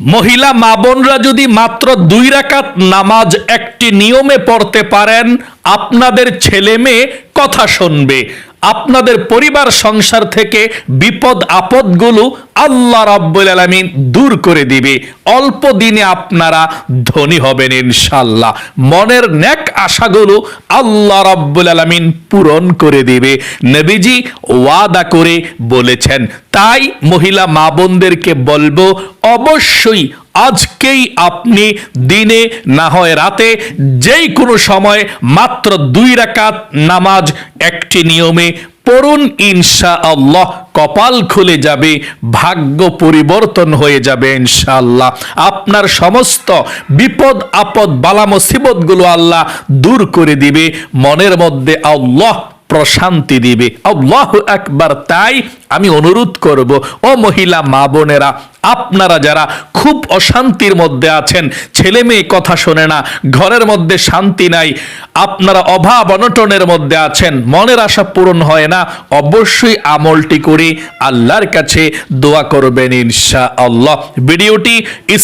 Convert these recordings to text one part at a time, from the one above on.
মহিলা মা বোনরা যদি মাত্র দুই রাকাত নামাজ একটি নিয়মে পড়তে পারেন, আপনাদের ছেলে মেয়ে কথা শুনবে। আপনাদের পরিবার সংসার থেকে বিপদ আপদগুলো আল্লাহ রাব্বুল আলামিন দূর করে দিবে। অল্প দিনে আপনারা ধনী হবেন ইনশাল্লাহ মনের ন্যাক আশাগুলো আল্লাহ রাব্বুল আলামিন পূরণ করে দিবে। নবীজি ওয়াদা করে বলেছেন, তাই মহিলা মা বোনদেরকে বলব, অবশ্যই আজকেই আপনি দিনে না হয় রাতে যেই কোনো সময় মাত্র দুই রাকাত নামাজ একটি নিয়মে পড়ুন ইনশা আল্লাহ কপাল খুলে যাবে, ভাগ্য পরিবর্তন হয়ে যাবে, ইনশাআল্লাহ। আপনার সমস্ত বিপদ, আপদ, বালা মুসিবতগুলো আল্লাহ দূর করে দিবে। মনের মধ্যে আল্লাহ প্রশান্তি দিবে। আল্লাহ একবার তাই আমি অনুরোধ করব, ও মহিলা, মা বোনেরা, আপনারা যারা খুব অশান্তির মধ্যে আছেন, ছেলে মেয়ে কথা শোনে না, ঘরের মধ্যে শান্তি নাই, আপনারা অভাব অনটনের মধ্যে আছেন, মনের আশা পূরণ হয় না, অবশ্যই আমলটি করে, আল্লাহর কাছে দোয়া করবেন ইনশা আল্লাহ ভিডিওটি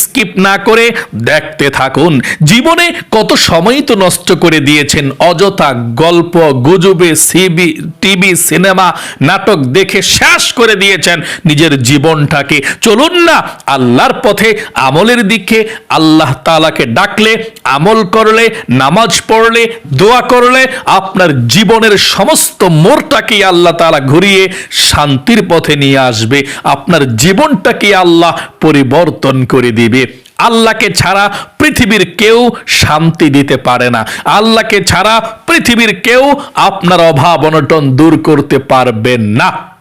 স্কিপ না করে দেখতে থাকুন। জীবনে কত সময় তো নষ্ট করে দিয়েছেন, অযথা গল্প, গুজবে, সিবি, টিভি, সিনেমা, নাটক দেখে শেষ করে দিয়েছেন নিজের জীবনটাকে। চলুন না, আল্লাহর পথে আমলের দিকে আল্লাহ তালাকে ডাকলে, আমল করলে, নামাজ পড়লে, দোয়া করলে, আপনার জীবনের সমস্ত মোড়টাকে আল্লাহ তালা ঘুরিয়ে শান্তির পথে নিয়ে আসবে। আপনার জীবনটাকে আল্লাহ পরিবর্তন করে দিবে। আল্লাহকে ছাড়া পৃথিবীর কেউ শান্তি দিতে পারে না। আল্লাহকে ছাড়া পৃথিবীর কেউ আপনার অভাব অনটন দূর করতে পারবেন না।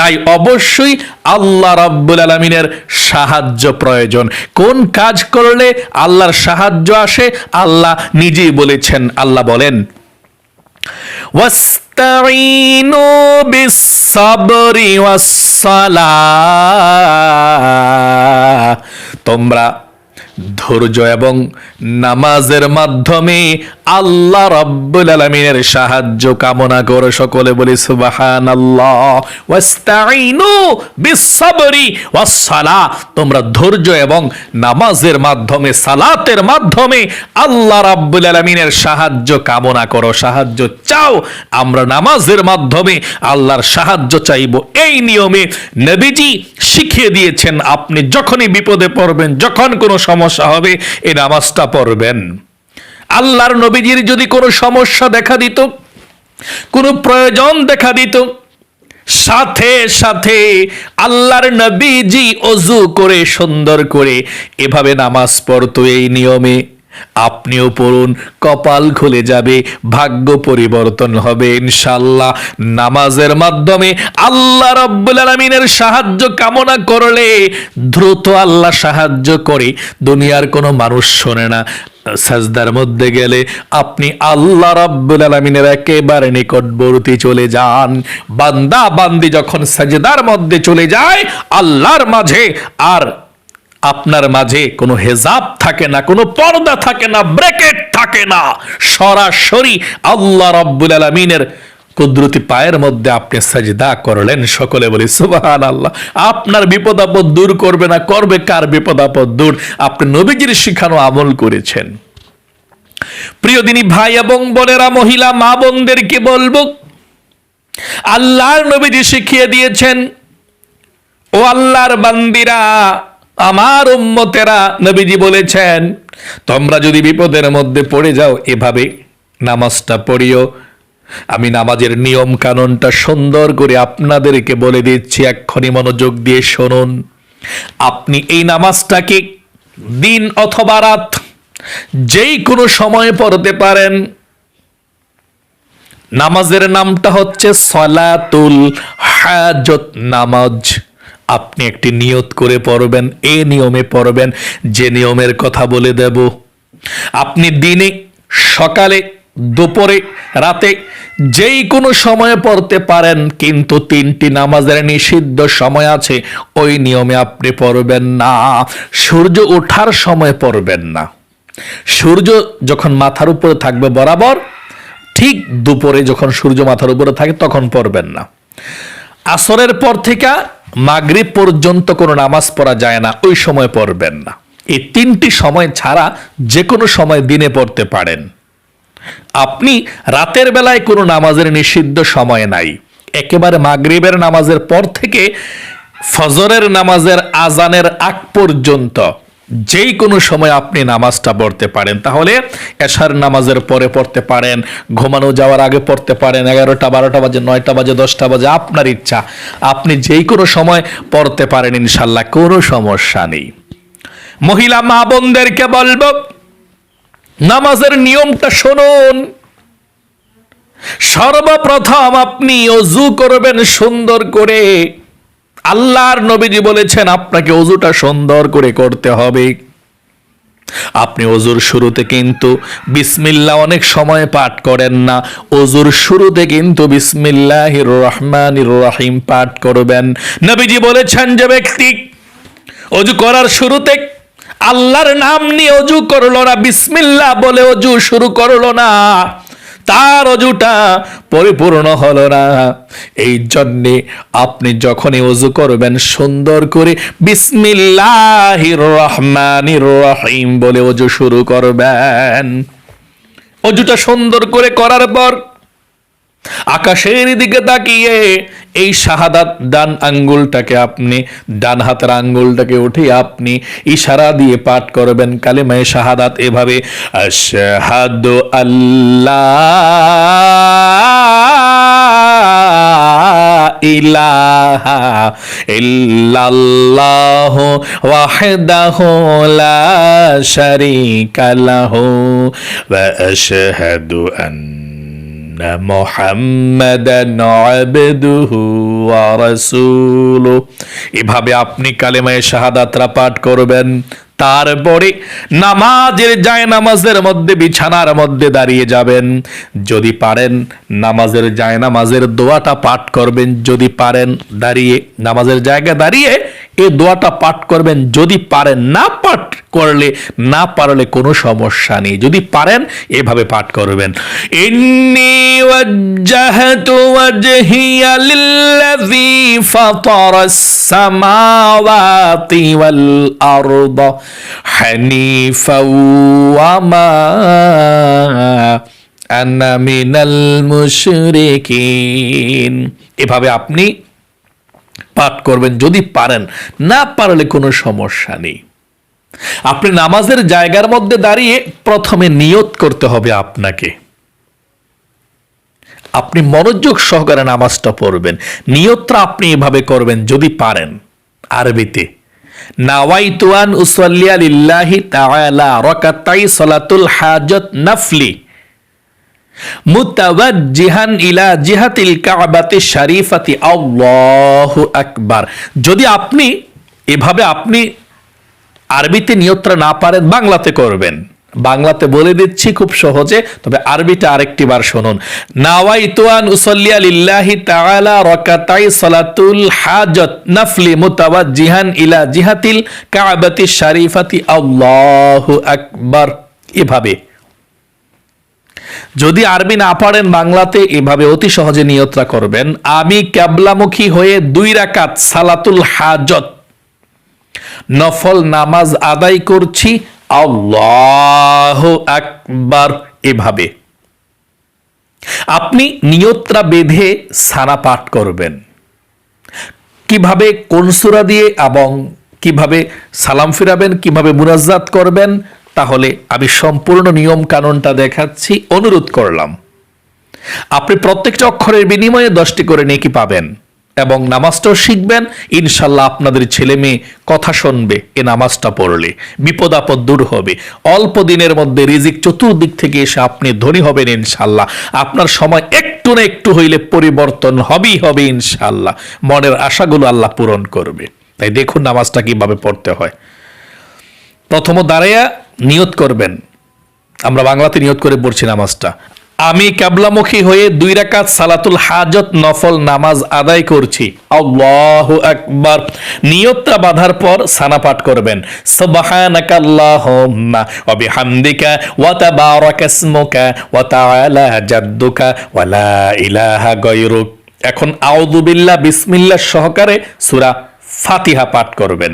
তাই অবশ্যই আল্লাহ রাব্বুল আলমিনের সাহায্য প্রয়োজন কোন কাজ করলে আল্লাহর সাহায্য আসে আল্লাহ নিজেই বলেছেন আল্লাহ বলেন واستعينوا بالصبر والصلاة তোমরা ধৈর্য এবং নামাজের মাধ্যমে আল্লাহ রাব্বুল আলামিনের সাহায্য কামনা করো সকলে বলি সুবহানাল্লাহ ওয়াস্তাইনু বিসসাবরি তোমরা ধৈর্য এবং নামাজের মাধ্যমে, সালাতের মাধ্যমে আল্লাহ রাব্বুল আলামিনের সাহায্য কামনা করো, সাহায্য চাও। আমরা নামাজের মাধ্যমে আল্লাহর সাহায্য চাইব। এই নিয়মে নবীজি শিখিয়ে দিয়েছেন আপনি, যখনই বিপদে পড়বেন, যখন কোনো সমস্যা হবে, এই নামাজটা পড়বেন। আল্লাহর নবীজির যদি কোনো সমস্যা দেখা দিত, কোনো প্রয়োজন দেখা দিত, সাথে সাথে আল্লাহর নবীজি অজু করে, সুন্দর করে এভাবে নামাজ পড়তো এই নিয়মে। আপনিও পড়ুন, কপাল খুলে যাবে, ভাগ্য পরিবর্তন হবে ইনশাল্লাহ নামাজের মাধ্যমে আল্লাহ রব্বুল আলমিনের সাহায্য কামনা করলে দ্রুত আল্লাহ সাহায্য করে। দুনিয়ার কোনো মানুষ শোনে না। সাজদার মধ্যে গেলে আপনি আল্লাহ রাব্বুল আলামিনের একেবারে নিকটবর্তী চলে যান। বান্দা বান্দি যখন সাজদার মধ্যে চলে যায়, আল্লাহর মাঝে আর আপনার মাঝে কোনো হেজাব থাকে না, কোনো পর্দা থাকে না ব্রেকেট থাকে না। সরাসরি আল্লাহ রাব্বুল আলামিনের কুদরতি পায়ের মধ্যে আপনি সাজদা করলেন। সকলে বলি সুবাহান আল্লাহ আপনার বিপদ আপদ দূর করবে না, করবে কার বিপদ আপদ দূর? আপনি নবীজির শিখানো আমল করেছেন। প্রিয় দিনী ভাই এবং বোনেরা, মহিলা মা বোনদেরকে বলব, আল্লাহর নবীজি শিখিয়ে দিয়েছেন, ও আল্লাহর বান্দিরা আমার উম্মতেরা নবীজি বলেছেন, তোমরা যদি বিপদের মধ্যে পড়ে যাও, এভাবে নামাজটা পড়িও। আমি নামাজের নিয়ম কানুনটা সুন্দর করে আপনাদেরকে বলে দিচ্ছি এক্ষণি মনোযোগ দিয়ে শুনুন। আপনি এই নামাজটাকে দিন অথবা রাত যেই কোনো সময়ে পড়তে পারেন। নামাজের নামটা হচ্ছে সলাতুল হাজত নামাজ। আপনি একটি নিয়ত করে পড়বেন, এ নিয়মে পড়বেন, যে নিয়মের কথা বলে দেব। আপনি দিনে, সকালে, দুপুরে, রাতে যেই কোনো সময়ে পড়তে পারেন, কিন্তু তিনটি নামাজের নিষিদ্ধ সময় আছে, ওই নিয়মে আপনি পড়বেন না। সূর্য ওঠার সময় পড়বেন না। সূর্য যখন মাথার উপরে থাকবে বরাবর, ঠিক দুপুরে যখন সূর্য মাথার উপরে থাকে, তখন পড়বেন না। আসরের পর থেকে মাগরিব পর্যন্ত কোনো নামাজ পড়া যায় না, ওই সময় পড়বেন না। এই তিনটি সময় ছাড়া যে কোনো সময় দিনে পড়তে পারেন। আপনি রাতের বেলায় কোনো নামাজের নিষিদ্ধ সময় নাই। একেবারে মাগরিবের নামাজের পর থেকে ফজরের নামাজের আজানের আগ পর্যন্ত যেই কোনো সময় আপনি নামাজটা পড়তে পারেন। তাহলে এশার নামাজের পরে পড়তে পারেন, ঘুমানো যাওয়ার আগে পড়তে পারেন, এগারোটা, বারোটা বাজে, নয়টা বাজে, দশটা বাজে, আপনার ইচ্ছা। আপনি যেই কোনো সময় পড়তে পারেন ইনশাল্লাহ, কোনো সমস্যা নেই। মহিলা মা বোনদেরকে বলব, নামাজের নিয়মটা শুনুন। সর্বপ্রথম আপনি অজু করবেন সুন্দর করে। আল্লাহর নবীজি বলেছেন, আপনাকে অজুটা সুন্দর করে করতে হবে। আপনি অজুর শুরুতে কিন্তু বিসমিল্লাহ অনেক সময় পাঠ করেন না। অজুর শুরুতে কিন্তু বিসমিল্লাহির রহমানির রহিম পাঠ করবেন। নবীজি বলেছেন যে ব্যক্তি অজু করার শুরুতে আল্লাহর নাম নিয়ে অজু করল না, বিসমিল্লাহ বলে অজু শুরু করল না। তার অজুটা পরিপূর্ণ হলো না। এই জন্যে আপনি যখনই অজু করবেন, সুন্দর করে বিসমিল্লাহ রহমানির রহিম বলে অজু শুরু করবেন। অজুটা সুন্দর করে করার পর আকাশের দিকে তাকিয়ে এই শাহাদাত ডান আঙ্গুলটাকে আপনি, ডান হাতের আঙ্গুলটাকে উঠে আপনি ইশারা দিয়ে পাঠ করবেন কালেমায় শাহাদাত এভাবে, আশহাদু আল্লাহ ইলাহা ইল্লাল্লাহ ওয়াহদাহু লা আন্না এভাবে আপনি কালেমায়ে শাহাদাতরা পাঠ করবেন। তারপরে নামাজের যায় নামাজের মধ্যে, বিছানার মধ্যে দাঁড়িয়ে যাবেন। যদি পারেন নামাজের যায় নামাজের দোয়াটা পাঠ করবেন। যদি পারেন দাঁড়িয়ে নামাজের জায়গায় দাঁড়িয়ে এই দোয়াটা পাঠ করবেন। যদি পারেন না পাঠ করলে, না পারলে কোনো সমস্যা নেই। যদি পারেন, এভাবে পাঠ করবেন। ইন্নি ওয়াজ্জাহতু ওয়াজহিয়া লিল্লাযী ফাতারাস সামাওয়াতি ওয়াল আরদ হানিফা ওয়া মা আনা মিনাল মুশরিকিন। এভাবে আপনি পাঠ করবেন যদি পারেন। না পারলে কোনো সমস্যা নেই। আপনি নামাজের জায়গার মধ্যে দাঁড়িয়ে প্রথমে নিয়ত করতে হবে আপনাকে। আপনি মনোযোগ সহকারে নামাজটা পড়বেন। নিয়তটা আপনি এভাবে করবেন যদি পারেন। আরবিতে, নাওয়াইতুয়ান উসল্লিয়া লিল্লাহি তাআলা রাকাতাই সালাতুল হাজত নাফলি। যদি আপনি এভাবে আপনি আরবিতে না পারেন, বাংলাতে করবেন। বাংলাতে বলে দিচ্ছি খুব সহজে, তবে আরবিটা আরেকটি বার শুনুন। নাওয়াইতুয়ান উসল্লিয়া লিল্লাহি তাআলা রাকাতাই সালাতুল হাজত নাফলি মুতাওয়াজ্জিহান ইলা জিহাতিল কাবাতি শরীফাতি। আল্লাহু আকবার। এভাবে। যদি আরবি না পারেন বাংলাতে, এভাবে অতি সহজে নিয়ত্রা করবেন। আমি ক্যাবলামুখী হয়ে দুই রাকাত সালাতুল হাজত, নফল নামাজ আদায় করছি। আল্লাহ আকবার, এভাবে। আপনি নিয়ত্রা বেঁধে সানা পাঠ করবেন। কীভাবে কোন সূরা দিয়ে এবং কীভাবে সালাম ফিরাবেন, কীভাবে মুনাজ্জাত করবেন তাহলে আমি সম্পূর্ণ নিয়ম কানুনটা দেখাচ্ছি, অনুরোধ করলাম। আপনি প্রত্যেকটা অক্ষরের বিনিময়ে দশটি করে নেকি পাবেন এবং নামাজটাও শিখবেন। ইনশাল্লাহ আপনাদের ছেলে মেয়ে কথা শুনবে, এ নামাজটা পড়লে। বিপদ আপদ দূর হবে। অল্প দিনের মধ্যে রিজিক চতুর্দিক থেকে এসে আপনি ধনী হবেন ইনশাল্লাহ। আপনার সময় একটু না একটু হইলে পরিবর্তন হবেই হবে ইনশাল্লাহ। মনের আশাগুলো আল্লাহ পূরণ করবে। তাই দেখুন নামাজটা কীভাবে পড়তে হয়। প্রথম দাঁড়াইয়া নিয়ত করবেন। আমরা বাংলাতে নিয়ত করে পড়ছি নামাজটা। আমি ক্যাবলামুখী হয়ে দুই রাকাত সালাতুল হাজত নফল নামাজ আদায় করছি। আল্লাহু আকবার। নিয়তটা বাঁধার পর সানা পাঠ করবেন। এখন আউদুবিল্লাহ বিসমিল্লাহ সহকারে সুরা ফাতিহা পাঠ করবেন।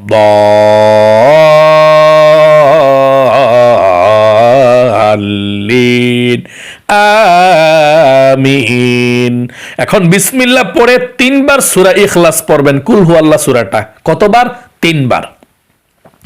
الضالين আমিন এখন বিসমিল্লাহ পড়ে তিনবার সূরা ইখলাস পড়বেন কুল হু আল্লাহ সূরাটা কতবার তিনবার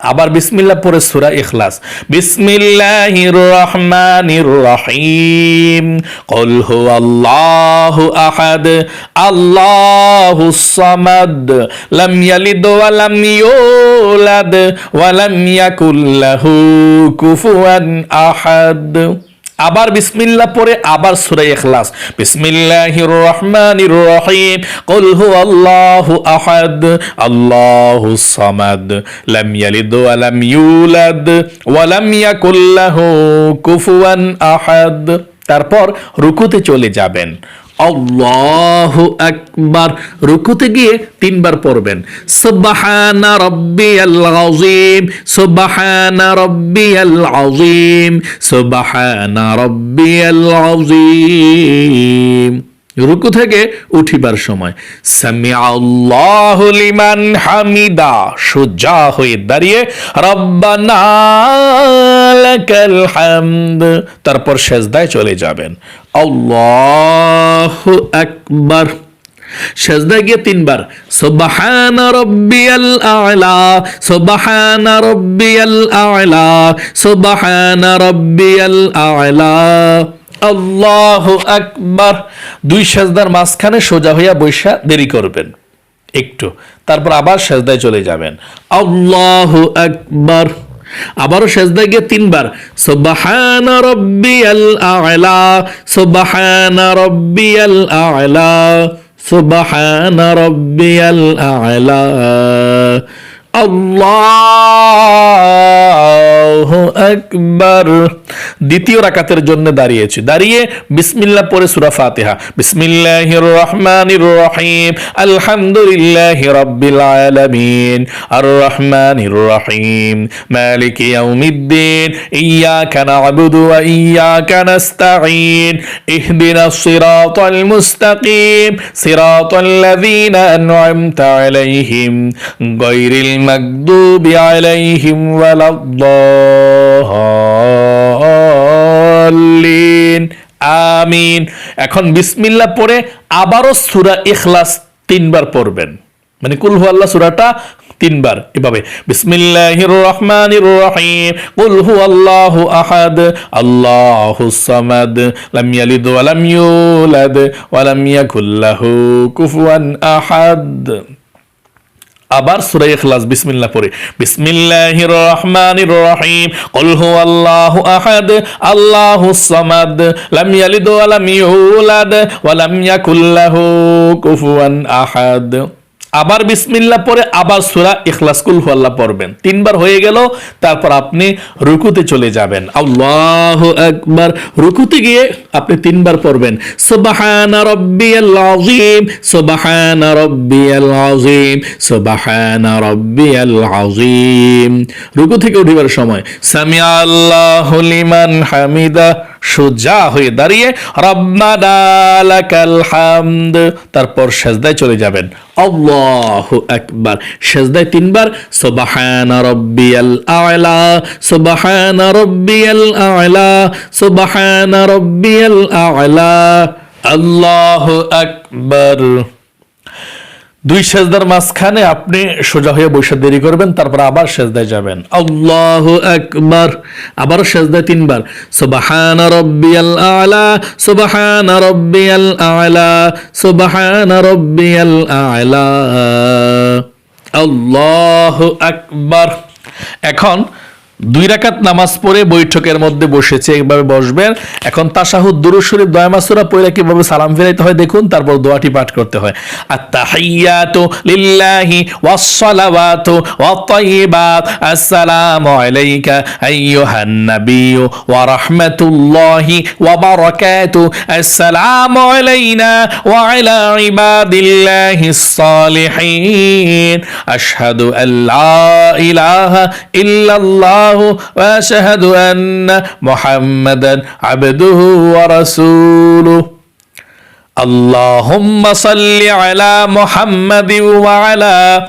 আবার বিসমিল্লা পরে সুরা ইখলাস। বিসমিল্লাহির রহমানির রহিম। কুল হুয়াল্লাহু আহাদ আল্লাহুস সামাদ। লাম ইয়ালিদ ওয়া লাম ইউলাদ, ওয়া লাম ইয়াকুল লাহু কুফুয়ান আহাদ। আবার বিসমিল্লাহ পরে আবার সুরাই এখলাস বিসমিল্লাহির রহমানির রহিম। কুল হুয়াল্লাহু আহাদ, আল্লাহু সামাদ। লাম ইয়ালিদ ওয়া লাম ইউলাদ ওয়া লাম ইয়াকুল লাহু কুফুয়ান আহাদ। তারপর রুকুতে চলে যাবেন। আল্লাহু আকবার। রুকুতে গিয়ে তিনবার পড়বেন। সুবহানা রাব্বিয়াল আযীম, সুবহানা রাব্বিয়াল আযীম, সুবহানা রাব্বিয়াল আযীম। রুকু থেকে উঠিবার সময়। সামি আল্লাহু লিমান হামিদা, সোজা হয়ে দাঁড়িয়ে রব্বানা তারপর সেজদায় চলে যাবেন। আল্লাহু আকবার সেজদায় গিয়ে তিনবার। সুবহান রব্বিয়াল আ'লা, সুবহান রব্বিয়াল আ'লা, সুবহান রব্বিয়াল আ'লা। আল্লাহু আকবার। দুই সেজদার মাঝখানে সোজা হইয়া বৈশা দেরি করবেন। একটু। তারপর আবার সেজদায় চলে যাবেন। আল্লাহু আকবার। আবারও সেজদা গিয়ে তিনবার সুবহান রব্বিয়াল আ'লা সুবহান রব্বিয়াল আ'লা সুবহান রব্বিয়াল আ'লা। আল্লাহু আকবার। দ্বিতীয় রাকাতের জন্য দাঁড়িয়েছি। দাঁড়িয়ে বিসমিল্লাহ পরে সূরা ফাতিহা। বিসমিল্লাহির রহমানির রহিম। আলহামদুলিল্লাহি রাব্বিল আলামিন। আর রহমানির রহিম। মালিকি ইয়াউমিদ্দিন। ইয়াকা না'বুদু ওয়া ইয়াকা নাস্তাঈন। ইহদিনাস সিরাতাল মুস্তাকিম। সিরাতাল লাযীনা আন'আমতা আলাইহিম। গায়রিল মাগদুবি আলাইহিম ওয়ালাদ-দাল্লিন আমিন এখন বিসমিল্লাহ পড়ে আবারও সূরা ইখলাস তিনবার পড়বেন। মানে কুল হু আল্লাহ সূরাটা তিনবার এভাবে। বিসমিল্লাহির রহমানির রহিম কুল হু আল্লাহু আহাদ আল্লাহুস সামাদ, লাম ইয়ালিদ ওয়া লাম ইউলাদ, ওয়া লাম ইয়াকুল লাহু কুফুয়ান আহাদ। আবার সুরাই ইখলাস, বিসমিল্লাহ পড়ে। বিসমিল্লাহির রহমানির রহিম কুল হুয়াল্লাহু আহাদ আল্লাহুস সামাদ, লাম ইয়ালিদ ওয়া লাম ইউলাদ, ওয়া ইয়াকুল লাহু কুফুয়ান আহাদ। আবার বিসমিল্লাহ পরে আবার সূরা ইখলাস, কুল হুয়াল্লাহ পড়বেন। তিনবার হয়ে গেল, তারপর আপনি রুকুতে চলে যাবেন। আল্লাহু আকবার। রুকুতে গিয়ে আপনি তিনবার পড়বেন। সুবহান রাব্বিয়াল আযীম, সুবহান রাব্বিয়াল আযীম, সুবহান রাব্বিয়াল আযীম। রুকু থেকে উঠিবার সময়, সামিয়া আল্লাহু লিমান হামিদা। সোজা হয়ে দাঁড়িয়ে, রব্বানা লাকাল হামদ। তারপর সেজদায় চলে যাবেন। আল্লাহু আকবার। সেজদায় তিনবার, সুবহান রাব্বিয়াল আ'লা। সুবহান রাব্বিয়াল আ'লা। সুবহান রাব্বিয়াল আ'লা। আল্লাহু আকবার। দুই সেজদার মাঝখানে আপনি সোজা হয়ে বসে দেরি করবেন, তারপর আবার সেজদায় যাবেন। আল্লাহ একবার আবার সেজদায় তিনবার। সুবাহান রব্বিয়াল আলা, সুবাহান রব্বিয়াল আলা, সুবাহান রব্বিয়াল আলা। আল্লাহ আকবার। এখন দুই রাকাত নামাজ পড়ে বৈঠকের মধ্যে বসেছে এইভাবে বসবেন। এখন তাশাহুদ, দুরুদ শরীফ, দয়া মাসুরা পড়ে কীভাবে সালাম ফেরাইতে হয় দেখুন, তারপর দোয়াটি পাঠ করতে হয়। লিল্লাহি আসসালামু আলাইকা নাবিয়্যু ওয়া রাহমাতুল্লাহি ওয়া বারাকাতু, আসসালামু আলাইনা ওয়া আলা ইবাদিল্লাহিস সালিহিন আশহাদু আল্লা ইলাহা ইল্লাল্লাহু। الله وأشهد أن محمدا عبده ورسوله. اللهم صل على محمد وعلى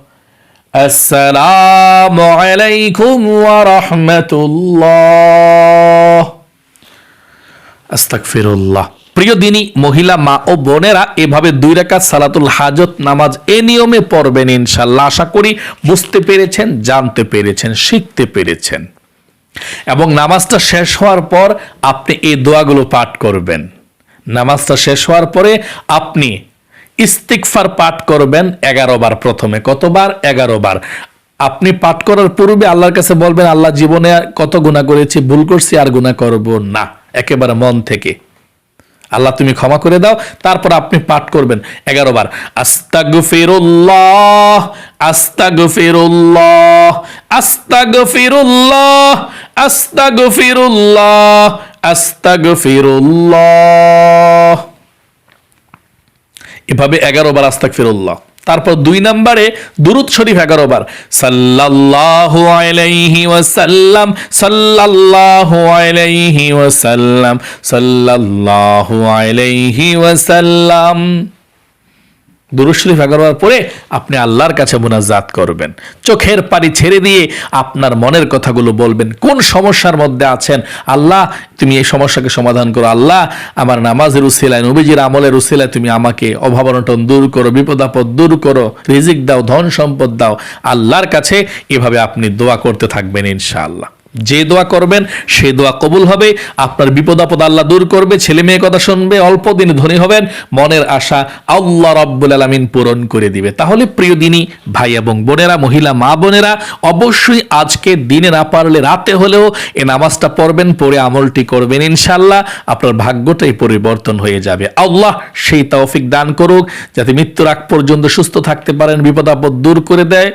আসসালামু আলাইকুম ওয়া রাহমাতুল্লাহ। আস্তাগফিরুল্লাহ। প্রিয় দিনী, মহিলা, মা ও বোনেরা, এভাবে দুই রাকাত সালাতুল হাজত নামাজ এ নিয়মে পড়বেন ইনশাল্লাহ আশা করি বুঝতে পেরেছেন, জানতে পেরেছেন, শিখতে পেরেছেন। এবং নামাজটা শেষ হওয়ার পর আপনি এই দোয়াগুলো পাঠ করবেন। নামাজটা শেষ হওয়ার পরে আপনি ইস্তিকফার পাঠ করবেন এগারো বার প্রথমে। কতবার? এগারো বার। আপনি পাঠ করার পূর্বে আল্লাহর কাছে বলবেন, আল্লাহ, জীবনে কত গুণা করেছি, ভুল করছি, আর গুণা করব না। একেবারে মন থেকে। আল্লাহ, তুমি ক্ষমা করে দাও, তারপর আপনি পাঠ করবেন এগারো বার। আস্তাগ ফিরুল্লাহ আস্তাগ ফিরুল্লাহ আস্তাগ ফিরুল্লাহ আস্তাগ ফিরুল্লাহ আস্তাগ ফিরুল্লাহ এভাবে এগারো বার আস্তাক ফিরুল্লাহ তারপর দুই নম্বরে দুরুদ শরীফ এগারো বার সাল্লাল্লাহু আলাইহি ওয়াসাল্লাম, সাল্লাল্লাহু আলাইহি ওয়াসাল্লাম, সাল্লাল্লাহু আলাইহি ওয়াসাল্লাম। দুরুদ শরীফ এগারোবার পরে আপনি আল্লাহর কাছে মোনাজাত করবেন। চোখের পানি ছেড়ে দিয়ে আপনার মনের কথাগুলো বলবেন। কোন সমস্যার মধ্যে আছেন? আল্লাহ, তুমি এই সমস্যাকে সমাধান করো। আল্লাহ, আমার নামাজের উসিলায়, নবীজির আমলের উসিলায় তুমি আমাকে অভাবনটন দূর করো, বিপদাপদ দূর করো, রিজিক দাও, ধন সম্পদ দাও। আল্লাহর কাছে এভাবে আপনি দোয়া করতে থাকবেন ইনশাআল্লাহ। যে দোয়া করবেন, সে দোয়া কবুল হবে। আপনার বিপদ আপদ আল্লাহ দূর করবে, ছেলে মেয়ে কথা শুনবে, অল্প দিনে ধনী হবেন, মনের আশা আল্লাহ রব্বুল আলমিন পূরণ করে দিবে। তাহলে প্রিয় দিনী, ভাই এবং বোনেরা, মহিলা, মা বোনেরা, অবশ্যই আজকে দিনে না পারলে রাতে হলেও এ নামাজটা পড়বেন, পড়ে আমলটি করবেন ইনশাল্লাহ আপনার ভাগ্যটাই পরিবর্তন হয়ে যাবে। আল্লাহ সেই তৌফিক দান করুক, যাতে মৃত্যুর আগ পর্যন্ত সুস্থ থাকতে পারেন, বিপদ আপদ দূর করে দেয়।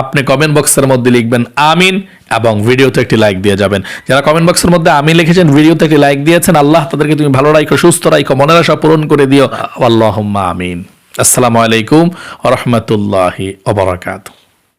আপনি কমেন্ট বক্সের মধ্যে লিখবেন আমিন এবং ভিডিওতে একটি লাইক দিয়ে যাবেন। যারা কমেন্ট বক্সের মধ্যে আমি লিখেছেন, ভিডিওতে একটি লাইক দিয়েছেন, আল্লাহ তাদেরকে তুমি ভালো রাখো সুস্থ রাখো মনের আশা পূরণ করে দিও। আল্লাহ আমিন। আসসালামু আলাইকুম রহমতুল্লাহি ওবরাকাতু